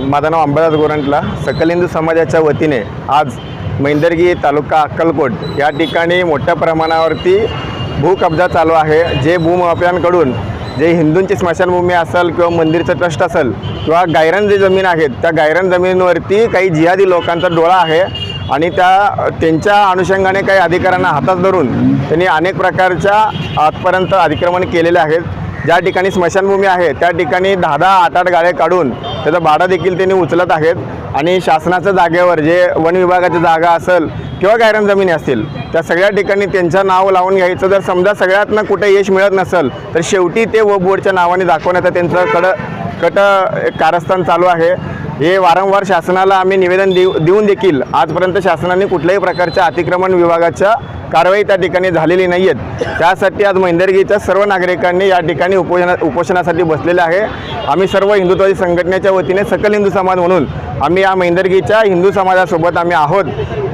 माझं नाव अंबादास गोरंटला. सकल हिंदू समाजाच्या वतीने आज मैंदर्गी तालुका अक्कलकोट या ठिकाणी मोठ्या प्रमाणावरती भूकब्जा चालू आहे. जे भूमाफियांकडून जे हिंदूंची स्मशानभूमी असेल किंवा मंदिरचं ट्रस्ट असेल किंवा गायरन जे जमीन आहेत त्या गायरन जमिनीवरती काही जिहादी लोकांचा डोळा आहे आणि त्या त्यांच्या अनुषंगाने काही अधिकाऱ्यांना हातात धरून त्यांनी अनेक प्रकारच्या आजपर्यंत अतिक्रमण केलेले आहेत. ज्या ठिकाणी स्मशानभूमी आहे त्या ठिकाणी दहा दहा आठ आठ गाळे काढून त्याचं भाडं देखील त्यांनी उचलत आहेत. आणि शासनाच्या जागेवर जे वन विभागाची जागा असेल किंवा गायरान जमिनी असतील त्या सगळ्या ठिकाणी त्यांचं नाव लावून घ्यायचं. जर समजा सगळ्यातनं कुठे यश मिळत नसेल तर शेवटी ते व बोर्डच्या नावाने दाखवण्याचं त्यांचं कड कट कारस्थान चालू आहे. हे वारंवार शासनाला आम्ही निवेदन देऊ देऊन देखील आजपर्यंत शासनाने कुठल्याही प्रकारच्या अतिक्रमण विभागाच्या कारवाई त्या ठिकाणी झालेली नाही आहेत त्यासाठी आज मैंदर्गीच्या सर्व नागरिकांनी या ठिकाणी उपोषणा उपोषणासाठी बसलेले आहे. आम्ही सर्व हिंदुत्वादी संघटनेच्या वतीने सकल हिंदू समाज म्हणून आम्ही या मैंदर्गीच्या हिंदू समाजासोबत आम्ही आहोत.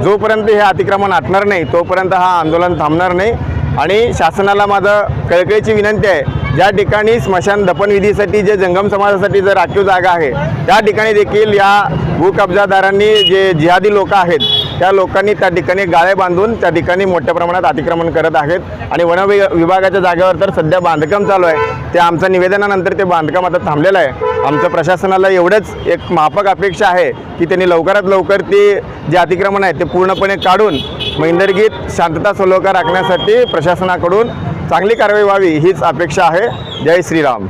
जोपर्यंत हे अतिक्रमण हटणार नाही तोपर्यंत हा आंदोलन थांबणार नाही. आणि शासनाला माझं कळकळीची विनंती आहे ज्या ठिकाणी स्मशान दफनविधीसाठी जे जंगम समाजासाठी जर राखीव जागा आहे त्या ठिकाणी देखील या भूकब्जादारांनी जे जिहादी लोक आहेत त्या लोकांनी त्या ठिकाणी गाळे बांधून त्या ठिकाणी मोठ्या प्रमाणात अतिक्रमण करत आहेत. आणि वन वि- विभागाच्या जागेवर तर सध्या बांधकाम चालू आहे. ते आमचं निवेदनानंतर ते बांधकाम आता थांबलेलं आहे. आमचं प्रशासनाला एवढंच एक माफक अपेक्षा आहे की त्यांनी लवकरात लवकर ते जे अतिक्रमण आहे ते पूर्णपणे काढून मैंदर्गीत शांतता सलोखा राखण्यासाठी प्रशासनाकडून चांगली कारवाई व्हावी हीच अपेक्षा आहे. जय श्रीराम.